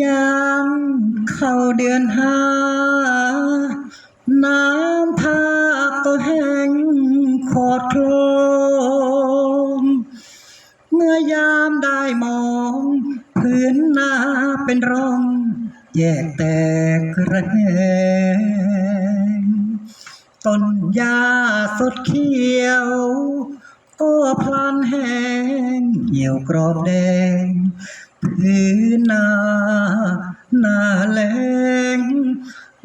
ยามเข้าเดือนห้า น้ำท่าก็แห้งขอดโคลมเมื่อยามได้มองพื้นนาเป็นร่อง แยกแตกระแหงต้นหญ้าสดเขียว ก็พลันแห้งเหี่ยวกรอบแดงพื้นนาหน้าแล้ง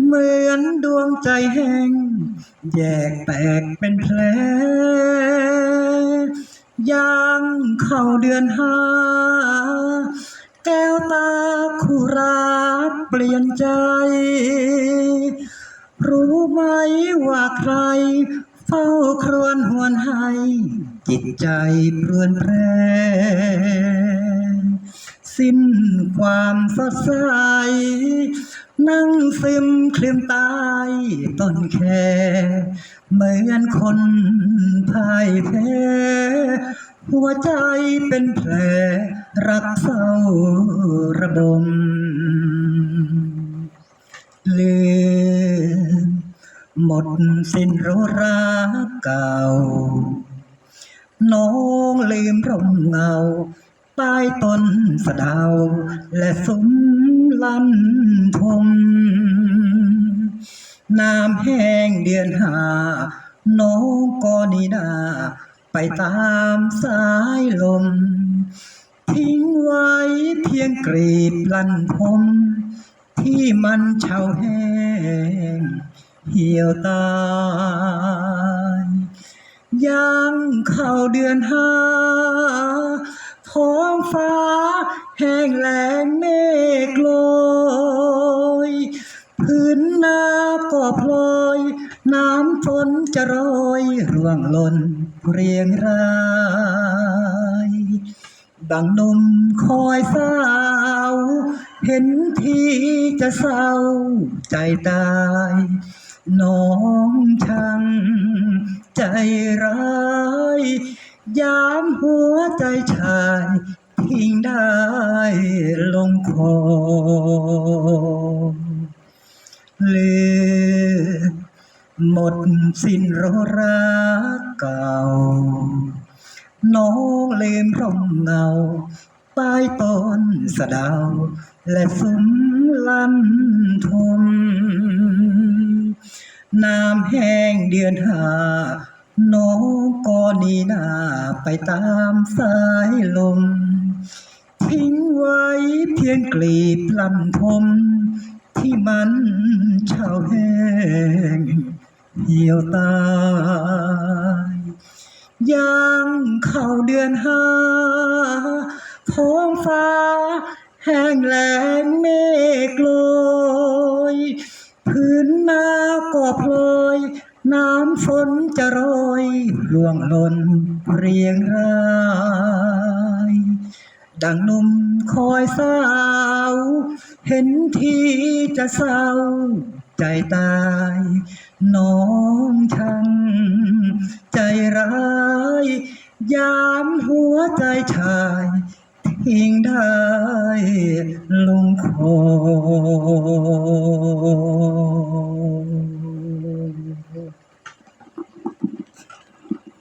เหมือนดวงใจแห้ง แยกแตกเป็นแผลยังเข้าเดือนห้า แก้วตาคู่รักเปลี่ยนใจ รู้ไหมว่าใคร เฝ้าครวญหวนให้ จิตใจพรวนแปรสิ้นความสดใส นั่งซึมเคลืมตายต้นแค เหมือนคนพ่ายแพ้หัวใจเป็นแผลรักเศร้าระบมลืมหมดสิ้นรู้รักเก่า น้องลืมร่มเงาใต้ต้นสะดาว และซุ้มลันทมน้ำแห้งเดือนหา น้องก็นีนา ไปตามสายลม ทิ้งไว้เพียงกรีบลันพมที่มันเฉาแห้งเหี่ยวตาย ยังเข้าเดือนห้าท้องฟ้าแห้งแล้งเมฆลอยพื้นนาก็พลอย น้ำฝนจะโรยร่วงหล่นเรียงรายดังหนุ่มคอยสาว เห็นทีจะเศร้าใจตาย น้องช่างใจร้ายยามหัวใจชายทิ้งได้ลงคอเลืมหมดสิ้นรรักเก่า น้องเลมร่มเงาใต้ต้นสะดาและสุมลัน น้ำแห้งเดือนหา น้องก็นีนาไปตามสายลม ทิ้งไว้เพียงกลีบลำทมที่มันเฉาแห้งเหี่ยวตายยังเข้าเดือนห้าท้องฟ้า แห้งแล้งเมฆลอย พื้นนาก็พลอย น้ำฝนจะโรยร่วงหล่นเรียงรายดังนุ่มคอยสาว เห็นทีจะเศร้า ใจตาย น้องช่างใจร้าย ยามหัวใจชาย ทิ้งได้ลงคอ